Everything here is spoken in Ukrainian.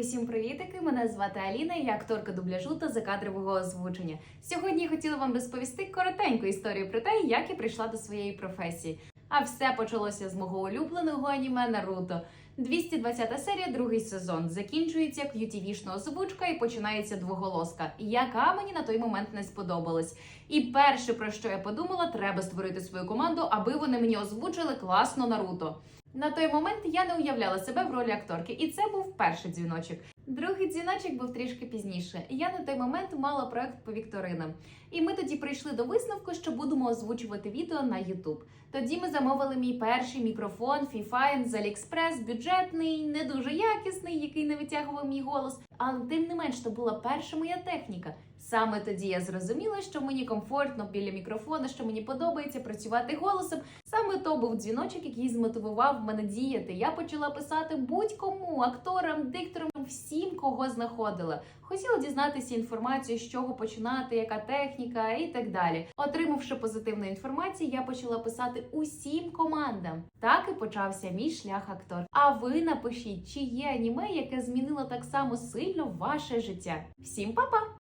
Усім привітики! Мене звати Аліна, я акторка дубляжу та закадрового озвучення. Сьогодні я хотіла вам розповісти коротеньку історію про те, як я прийшла до своєї професії. А все почалося з мого улюбленого аніме Наруто. 220 серія, другий сезон. Закінчується QTV-шна озвучка і починається двоголоска, яка мені на той момент не сподобалась. І перше, про що я подумала, треба створити свою команду, аби вони мені озвучили класно Наруто. На той момент я не уявляла себе в ролі акторки, і це був перший дзвіночок. Другий дзвіночок був трішки пізніше. Я на той момент мала проект по вікторинам. І ми тоді прийшли до висновку, що будемо озвучувати відео на YouTube. Тоді ми замовили мій перший мікрофон Fifine з AliExpress, бюджетний, не дуже якісний, який не витягував мій голос. Але тим не менш, то була перша моя техніка. Саме тоді я зрозуміла, що мені комфортно біля мікрофона, що мені подобається працювати голосом. Саме то був дзвіночок, який змотивував мене діяти. Я почала писати будь-кому, акторам, дикторам, всім, кого знаходила. Хотіла дізнатися інформацію, з чого починати, яка техніка і так далі. Отримавши позитивну інформацію, я почала писати усім командам. Так і почався мій шлях актор. А ви напишіть, чи є аніме, яке змінило так само сильно ваше життя. Всім па-па!